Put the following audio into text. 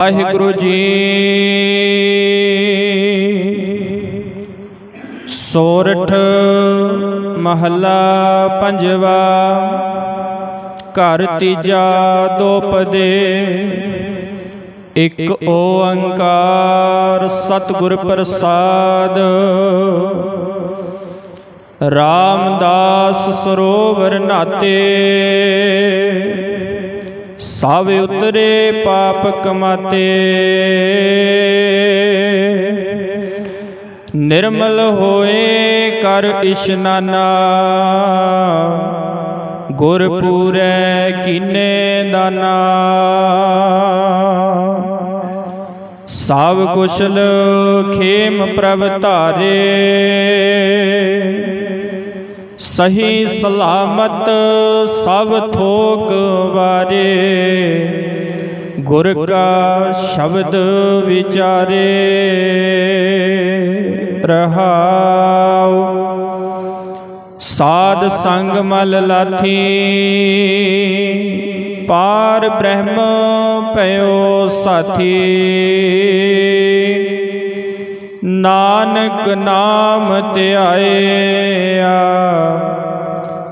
ਵਾਹਿਗੁਰੂ ਜੀ। ਸੋਰਠ ਮਹੱਲਾ ਪੰਜਵਾ, ਘਰ ਤੀਜਾ ਦੋਪਦੇ ਇੱਕ ਓੰਕਾਰ ਸਤਿਗੁਰ ਪ੍ਰਸਾਦ। ਰਾਮਦਾਸ ਸਰੋਵਰ ਨਾਤੇ। ਸਭ ਉਤਰੇ ਪਾਪ ਕਮਾਤੇ। ਨਿਰਮਲ ਹੋਏ ਕਰ ਇਸ਼ਨਾਨਾ। ਗੁਰ ਪੂਰੈ ਕੀਨੇ ਦਾਨਾ। ਸਭ ਕੁਸ਼ਲ ਖੇਮ ਪ੍ਰਭ ਧਾਰੇ। ਸਹੀ ਸਲਾਮਤ ਸਭ ਥੋਕ ਵਾਰੇ। ਗੁਰ ਕਾ ਸ਼ਬਦ ਵਿਚਾਰੇ ਰਹਾਉ। ਸਾਧ ਸੰਗ ਮਲ ਲਾਥੀ। ਪਾਰ ਬ੍ਰਹਮ ਭਇਓ ਸਾਥੀ। ਨਾਨਕ ਨਾਮ ਧਿਆਇਆ